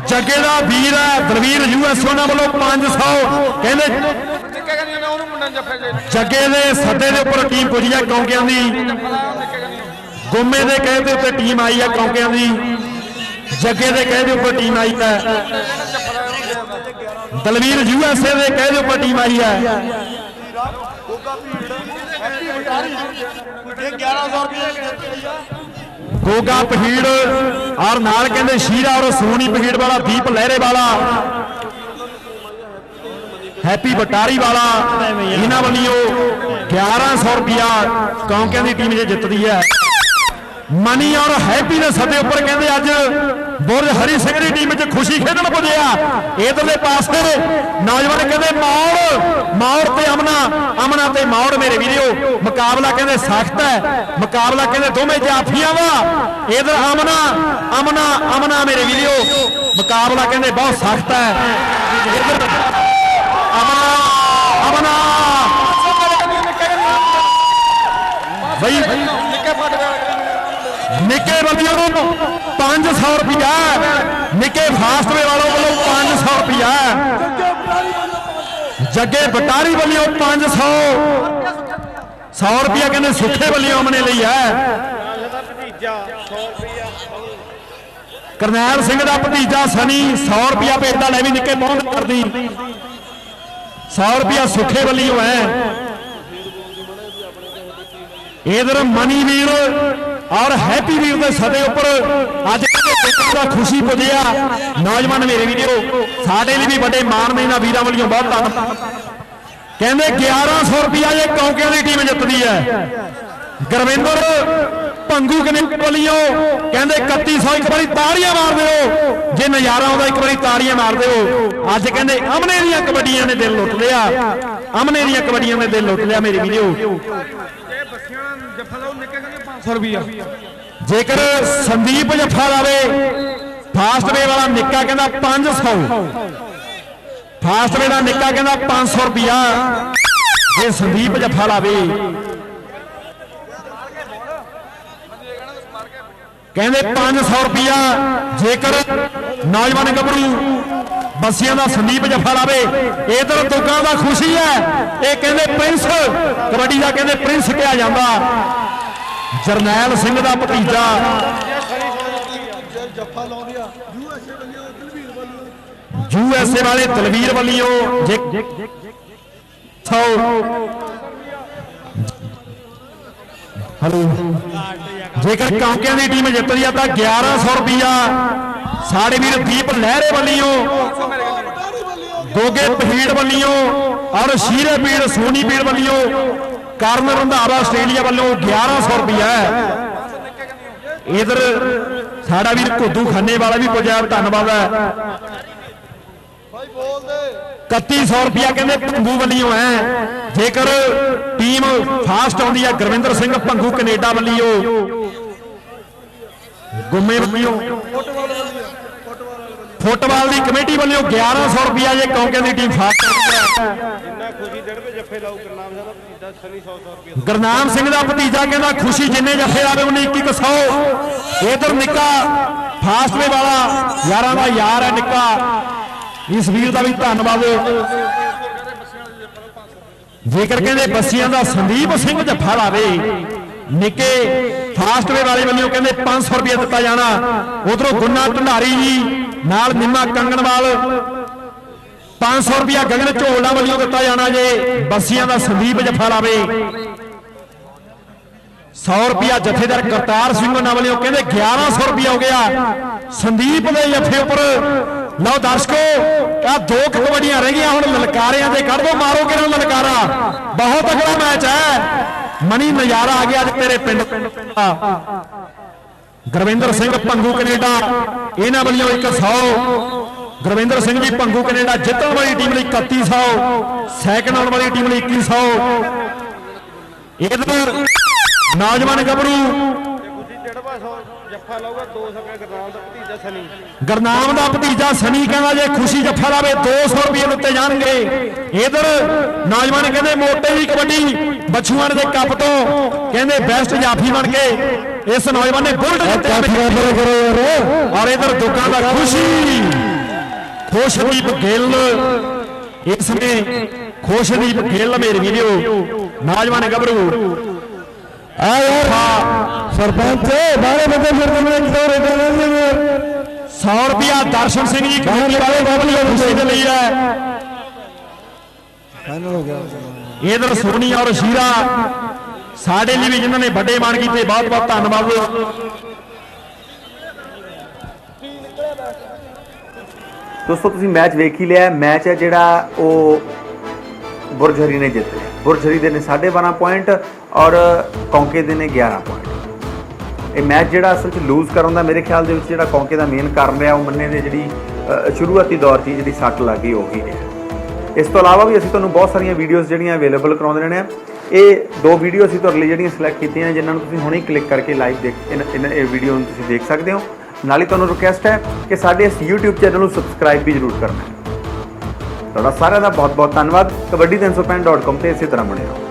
S2: ਜੱਗੇ ਦਾ ਵੀਰ ਹੈ ਦਲਵੀਰ ਯੂਐਸ ਉਹਨਾਂ ਵੱਲੋਂ 500 ਕਹਿੰਦੇ ਜੱਗੇ ਦੇ ਸੱਦੇ ਦੇ ਉੱਪਰ ਟੀਮ ਪੁੱਜੀ ਹੈ ਕੌਂਕਿਆਂ ਦੀ। ਗੁੰਮੇ ਦੇ ਕਹੇ ਦੇ ਉੱਤੇ ਟੀਮ ਆਈ ਹੈ ਕੌਂਕਿਆਂ ਦੀ। ਜੱਗੇ ਦੇ ਕਹੇ ਦੇ ਉੱਪਰ ਟੀਮ ਆਈ ਹੈ। ਦਲਵੀਰ ਯੂਐਸਏ ਦੇ ਕਹਿ ਦੇ ਉੱਪਰ ਟੀਮ ਆਈ ਹੈ ਗੋਗਾ ਪਹੀੜ ਔਰ ਨਾਲ ਕਹਿੰਦੇ ਸ਼ੀਰਾ ਔਰ ਸੋਨੀ ਪਹੀੜ ਵਾਲਾ, ਦੀਪ ਲਹਿਰੇ ਵਾਲਾ। ਹੈਪੀ ਬਟਾਰੀ ਵਾਲਾ, ਇਹਨਾਂ ਵੱਲੋਂ 1100 ਰੁਪਿਆ ਕੌਂਕਿਆਂ ਦੀ ਟੀਮ ਜੇ ਜਿੱਤਦੀ ਹੈ। ਮਨੀ ਔਰ ਹੈਪੀਨੈਸ ਦੇ ਉੱਪਰ ਕਹਿੰਦੇ ਅੱਜ ਬੁਰਜ ਹਰੀ ਸਿੰਘ ਦੀ ਟੀਮ ਚ ਖੁਸ਼ੀ ਖੇਡਣ ਪੁੱਜਿਆ ਇਧਰਲੇ ਪਾਸੇ ਨੌਜਵਾਨ ਕਹਿੰਦੇ, ਮੌੜ ਮੌੜ ਤੇ ਅਮਨਾ ਅਮਨਾ ਤੇ ਮੌੜ ਮੇਰੇ ਵੀਰੋ। ਮੁਕਾਬਲਾ ਕਹਿੰਦੇ ਸਖਤ ਹੈ। ਮੁਕਾਬਲਾ ਕਹਿੰਦੇ ਦੋਵੇਂ ਜਾਫੀਆਂ ਵਾ ਇਧਰ ਅਮਨਾ ਅਮਨਾ ਅਮਨਾ ਮੇਰੇ ਵੀਰੋ। ਮੁਕਾਬਲਾ ਕਹਿੰਦੇ ਬਹੁਤ ਸਖਤ ਹੈ। ਇੱਧਰ ਅਮਨਾ ਅਮਨਾ। ਬਈ
S5: ਨਿੱਕੇ
S2: ਬੰਦਿਆਂ ਨੂੰ 500 ਰੁਪਿਆ ਨਿੱਕੇ ਫਾਸਟਵੇ ਵਾਲੋਂ ਵੱਲੋਂ 500 ਰੁਪਿਆ ਜੱਗੇ ਬਟਾਰੀ ਵੱਲੋਂ 500 100 ਰੁਪਿਆ ਕਹਿੰਦੇ ਸੁੱਖੇ ਵੱਲੋਂ ਅਮਨੇ ਲਈ ਹੈ। ਕਰਨੈਲ ਸਿੰਘ ਦਾ ਭਤੀਜਾ ਸਨੀ 100 ਰੁਪਿਆ ਭੇਜਦਾ ਲੈ ਵੀ ਨਿੱਕੇ ਪਹੁੰਚ ਕਰਦੀ। 100 ਰੁਪਿਆ ਸੁੱਖੇ ਵੱਲੋਂ ਹੈ। ਇਧਰ ਮਨੀ ਵੀਰ ਔਰ ਹੈਪੀ ਵੀਰ ਦੇ ਸਦੇ ਉੱਪਰ ਅੱਜ ਕਹਿੰਦੇ ਦਾ ਖੁਸ਼ੀ ਪੁੱਜਿਆ। ਨੌਜਵਾਨ ਮੇਰੇ ਵੀਰੋ, ਸਾਡੇ ਲਈ ਵੀ ਵੱਡੇ ਮਾਣ ਨੇ ਇਹਨਾਂ ਵੀਰਾਂ ਵੱਲੋਂ ਬਹੁਤ ਧੰਨਵਾਦ ਕਹਿੰਦੇ 1100 ਰੁਪਿਆ ਇਹ ਕੌਂਕਿਆਂ ਦੀ ਟੀਮ ਜਿੱਤਦੀ ਹੈ। ਗੁਰਵਿੰਦਰ ਭੰਗੂ ਕਨੇ ਵੱਲੋਂ ਕਹਿੰਦੇ 3100 ਇੱਕ ਵਾਰੀ ਤਾੜੀਆਂ ਮਾਰ ਦਿਓ ਜੇ ਨਜ਼ਾਰਾ ਆਉਂਦਾ ਇੱਕ ਵਾਰੀ ਤਾੜੀਆਂ ਮਾਰ ਦਿਓ ਅੱਜ ਕਹਿੰਦੇ ਅਮਨੇ ਦੀਆਂ ਕਬੱਡੀਆਂ ਨੇ ਦਿਲ ਲੁੱਟ ਲਿਆ ਅਮਨੇ ਦੀਆਂ ਕਬੱਡੀਆਂ ਨੇ ਦਿਲ ਲੁੱਟ ਲਿਆ ਮੇਰੇ ਵੀਰੋ।
S5: 700 ਰੁਪਿਆ
S2: ਜੇਕਰ ਸੰਦੀਪ ਜੱਫਾ ਲਾਵੇ ਫਾਸਟ ਵੇ ਵਾਲਾ ਨਿੱਕਾ ਕਹਿੰਦਾ 500 ਫਾਸਟ ਵੇ ਦਾ ਨਿੱਕਾ ਕਹਿੰਦਾ 500 ਰੁਪਿਆ ਜੇ ਸੰਦੀਪ ਜੱਫਾ ਲਾਵੇ। ਕਹਿੰਦੇ 500 ਰੁਪਿਆ ਜੇਕਰ ਨੌਜਵਾਨ ਗੱਭਰੂ ਬਸੀਆਂ ਦਾ ਸੰਦੀਪ ਜੱਫਾ ਲਾਵੇ, ਇਹ ਤਾਂ ਦੁੱਗਾ ਦਾ ਖੁਸ਼ੀ ਹੈ। ਇਹ ਕਹਿੰਦੇ ਪ੍ਰਿੰਸ, ਕਬੱਡੀ ਦਾ ਕਹਿੰਦੇ ਪ੍ਰਿੰਸ ਕਿਹਾ ਜਾਂਦਾ। ਜਰਨੈਲ ਸਿੰਘ ਦਾ ਭਤੀਜਾ।
S5: ਜੇ ਜੱਫਾ ਲਾਉਂਦੀ ਯੂਐਸਏ ਬੰਦੇ ਦਲਵੀਰ ਵੱਲੋਂ
S2: ਯੂਐਸਏ ਵਾਲੇ ਦਲਵੀਰ ਵੱਲੋਂ ਜੇ 100 ਹਲੋ। ਜੇਕਰ ਕਾਂਕਿਆਂ ਦੀ ਟੀਮ ਜਿੱਤਦੀ ਆ ਤਾਂ 1100 ਰੁਪਿਆ ਸਾਡੇ ਵੀਰ ਦੀਪ ਲਹਿਰੇ ਵੱਲੋਂ, ਗੋਗੇ ਪਹੀੜ ਵੱਲੋਂ ਔਰ ਸ਼ੀਰੇ ਪੀੜ ਸੋਨੀ ਪੀੜ ਵੱਲੋਂ ਕਰਨ ਰੰਧਾਵਾ ਆਸਟ੍ਰੇਲੀਆ ਵੱਲੋਂ 1100 ਰੁਪਿਆ ਇਧਰ ਸਾਡਾ ਵੀਰ ਘੁੱਦੂ ਖੰਨੇ ਵਾਲਾ ਵੀ ਪੁੱਜਿਆ, ਧੰਨਵਾਦ ਹੈ।
S5: ਭਾਈ ਬੋਲ ਦੇ
S2: 3100 ਰੁਪਿਆ ਕਹਿੰਦੇ ਭੰਗੂ ਵੱਲੋਂ ਹੈ। ਜੇਕਰ ਟੀਮ ਫਾਸਟ ਆਉਂਦੀ ਹੈ, ਗੁਰਵਿੰਦਰ ਸਿੰਘ ਭੰਗੂ ਕੈਨੇਡਾ ਵੱਲੋਂ। ਗੁੰਮੇ ਵੱਲੋਂ। ਫੁੱਟਬਾਲ ਦੀ ਕਮੇਟੀ ਵੱਲੋਂ 1100 ਰੁਪਇਆ ਜੇ ਕੌਂਕਿਆਂ ਦੀ ਟੀਮ ਫਾਸਟ ਆਉਂਦੀ ਹੈ।
S6: ਜਿੰਨਾ ਖੁਸ਼ੀ ਜੜਵੇ ਜੱਫੇ ਲਾਉ ਕਰਨਾਮ ਸਾਹਿਬ ਦਾ ਸਨੀ 100 100 ਰੁਪਏ
S2: ਗੁਰਨਾਮ ਸਿੰਘ ਦਾ ਭਤੀਜਾ ਕਹਿੰਦਾ ਖੁਸ਼ੀ ਜਿੰਨੇ ਜੱਫੇ ਆਵੇ ਉਹਨੇ 2100 ਇਧਰ ਨਿੱਕਾ ਫਾਸਟਵੇ ਵਾਲਾ, ਯਾਰਾਂ ਦਾ ਯਾਰ ਹੈ ਨਿੱਕਾ। ਇਸ ਵੀਰ ਦਾ ਵੀ ਧੰਨਵਾਦ। ਜੇਕਰ ਕਹਿੰਦੇ ਬੱਸੀਆਂ ਦਾ ਸੰਦੀਪ ਸਿੰਘ ਜੱਫਾ ਲਾਵੇ, ਨਿੱਕੇ ਫਾਸਟਵੇ ਵਾਲੇ ਵੱਲੋਂ ਕਹਿੰਦੇ 500 ਰੁਪਏ ਦਿੱਤਾ ਜਾਣਾ। ਉਧਰੋਂ ਗੁੰਨਾ ਢੰਡਾਰੀ ਜੀ, ਨਾਲ ਨਿੰਮਾ ਕੰਗਣਵਾਲ 500 ਰੁਪਿਆ ਗਗਨ ਝੋਲਾ ਵੱਲੋਂ ਦਿੱਤਾ ਜਾਣਾ ਜੇ ਬੱਸੀਆਂ ਦਾ ਸੰਦੀਪ ਜੱਫਾ ਲਾਵੇ। 100 ਰੁਪਿਆ ਜਥੇਦਾਰ ਕਰਤਾਰ ਸਿੰਘ ਉਹਨਾਂ ਵੱਲੋਂ ਕਹਿੰਦੇ 1100 ਰੁਪਿਆ ਹੋ ਗਿਆ। ਸੰਦੀਪ ਦੇ ਜੱਫੇ ਉੱਪਰ। ਲਓ ਦਰਸ਼ਕੋ ਆ ਦੋ ਕੁ ਕਬੱਡੀਆਂ ਰਹਿ ਗਈਆਂ, ਹੁਣ ਲਲਕਾਰਿਆਂ ਦੇ ਕੱਢ ਦੋ, ਮਾਰੋ ਕਿਹਨਾਂ ਲਲਕਾਰਾ। ਬਹੁਤ ਅਗਲਾ ਮੈਚ ਹੈ। ਮਨੀ ਨਜ਼ਾਰਾ ਆ ਗਿਆ ਅੱਜ ਤੇਰੇ ਪਿੰਡ ਗੁਰਵਿੰਦਰ ਸਿੰਘ ਭੰਗੂ ਕੈਨੇਡਾ, ਇਹਨਾਂ ਵੱਲੋਂ 100 ਗੁਰਵਿੰਦਰ ਸਿੰਘ ਜੀ ਭੰਗੂ ਕੈਨੇਡਾ ਜਿੱਤਣ ਵਾਲੀ ਟੀਮ ਲਈ 3100 ਸੈਕਿੰਡ ਆਉਣ ਵਾਲੀ ਟੀਮ ਲਈ 2100 ਇਧਰ ਨੌਜਵਾਨ ਗੱਭਰੂ
S6: ਖੁਸ਼ੀ ਜੜਵਾ 100 ਜੱਫਾ ਲਾਊਗਾ 200 ਰੁਪਏ ਕਰਨਾਮ ਦਾ ਭਤੀਜਾ ਸਨੀ
S2: ਗਰਨਾਮ ਦਾ ਭਤੀਜਾ ਸਨੀ ਕਹਿੰਦਾ ਜੇ ਖੁਸ਼ੀ ਜੱਫਾ ਲਾਵੇ 200 ਰੁਪਏ ਦਿੱਤੇ ਜਾਣਗੇ। ਇਧਰ ਨੌਜਵਾਨ ਕਹਿੰਦੇ ਮੋਟੇ ਦੀ ਕਬੱਡੀ ਬਛੂਆਣ ਦੇ ਕੱਪ ਤੋਂ ਕਹਿੰਦੇ ਬੈਸਟ ਜਾਫੀ ਬਣ ਕੇ ਇਸ ਨੌਜਵਾਨ ਨੇ ਬੁਲਟ ਵਿੱਚ। ਔਰ ਇਧਰ ਦੁੱਕਾਂ ਦਾ ਖੁਸ਼ੀ। ਖੁਸ਼ਦੀਪ ਗਿੱਲ। ਇਸ ਨੇ ਖੁਸ਼ਦੀਪ ਗਿੱਲ ਮੇਰੀ ਵੀਡੀਓ ਨੌਜਵਾਨ ਗੱਭਰੂ।
S3: ਆ ਯਾਰ ਸਰਪੰਚ ਬਾਹਲੇ ਬੰਦੇ ਫਿਰਦੇ ਨੇ ਕਿਉਂ ਰੇਡਾਂ ਲੈਂਦੇ
S2: 100 ਰੁਪਿਆ ਦਰਸ਼ਨ ਸਿੰਘ ਜੀ ਕਮੇਟੀ ਵਾਲੇ ਬਾਬੂ ਖੁਸ਼ੀ ਦੇ ਲਈ ਹੈ।
S3: ਫਾਈਨਲ ਹੋ ਗਿਆ।
S2: ਇਧਰ ਸੋਨੀ ਔਰ ਸ਼ੀਰਾ ਸਾਡੇ ਲਈ ਵੀ ਜਿਨ੍ਹਾਂ ਨੇ ਵੱਡੇ ਮਾਣ ਕੀਤੇ ਬਹੁਤ ਬਹੁਤ ਧੰਨਵਾਦ।
S1: ਦੋਸਤੋ, ਤੁਸੀਂ ਮੈਚ ਵੇਖ ਹੀ ਲਿਆ ਮੈਚ ਹੈ ਜਿਹੜਾ ਉਹ ਬੁਰਜਹਰੀ ਨੇ ਜਿੱਤ ਲਿਆ। ਬੁਰਜਹਰੀ ਦੇ ਨੇ 12.5 ਪੁਆਇੰਟ ਔਰ ਕੌਂਕੇ ਦੇ ਨੇ 11 ਪੁਆਇੰਟ ਇਹ ਮੈਚ ਜਿਹੜਾ ਅਸਲ 'ਚ ਲੂਜ਼ ਕਰਨ ਦਾ ਮੇਰੇ ਖਿਆਲ ਦੇ ਵਿੱਚ ਜਿਹੜਾ ਕੌਂਕੇ ਦਾ ਮੇਨ ਕਾਰਨ ਰਿਹਾ, ਉਹ ਮੰਨੇ ਦੇ ਜਿਹੜੀ ਸ਼ੁਰੂਆਤੀ ਦੌਰ 'ਚ ਹੀ ਜਿਹੜੀ ਸੱਟ ਲੱਗ ਗਈ ਉਹ ਰਿਹਾ ਇਸ ਤੋਂ ਇਲਾਵਾ ਵੀ ਅਸੀਂ ਤੁਹਾਨੂੰ ਬਹੁਤ ਸਾਰੀਆਂ ਵੀਡੀਓਜ਼ ਜਿਹੜੀਆਂ ਅਵੇਲੇਬਲ ਕਰਾਉਂਦੇ ਰਹਿੰਦੇ ਆ ਇਹ ਦੋ ਵੀਡੀਓ ਅਸੀਂ ਤੁਹਾਡੇ ਲਈ ਜਿਹੜੀਆਂ ਸਿਲੈਕਟ ਕੀਤੀਆਂ, ਜਿਨ੍ਹਾਂ ਨੂੰ ਤੁਸੀਂ ਹੁਣੇ ਕਲਿੱਕ ਕਰਕੇ ਲਾਈਵ ਦੇਖ ਇਹਨਾਂ ਇਨ- ਇਹ ਵੀਡੀਓ ਨੂੰ ਤੁਸੀਂ ਦੇਖ ਸਕਦੇ ਹੋ। ਨਾਲ ਹੀ ਤੁਹਾਨੂੰ ਰਿਕੁਐਸਟ ਹੈ ਕਿ ਸਾਡੇ ਇਸ YouTube ਚੈਨਲ ਨੂੰ ਸਬਸਕ੍ਰਾਈਬ ਵੀ ਜ਼ਰੂਰ ਕਰਨਾ ਤੁਹਾਡਾ ਸਾਰਿਆਂ ਦਾ ਬਹੁਤ ਬਹੁਤ ਧੰਨਵਾਦ ਕਬੱਡੀ365.com ਤੇ ਇਸੇ ਤਰ੍ਹਾਂ ਬਣੇ ਰਹੋ।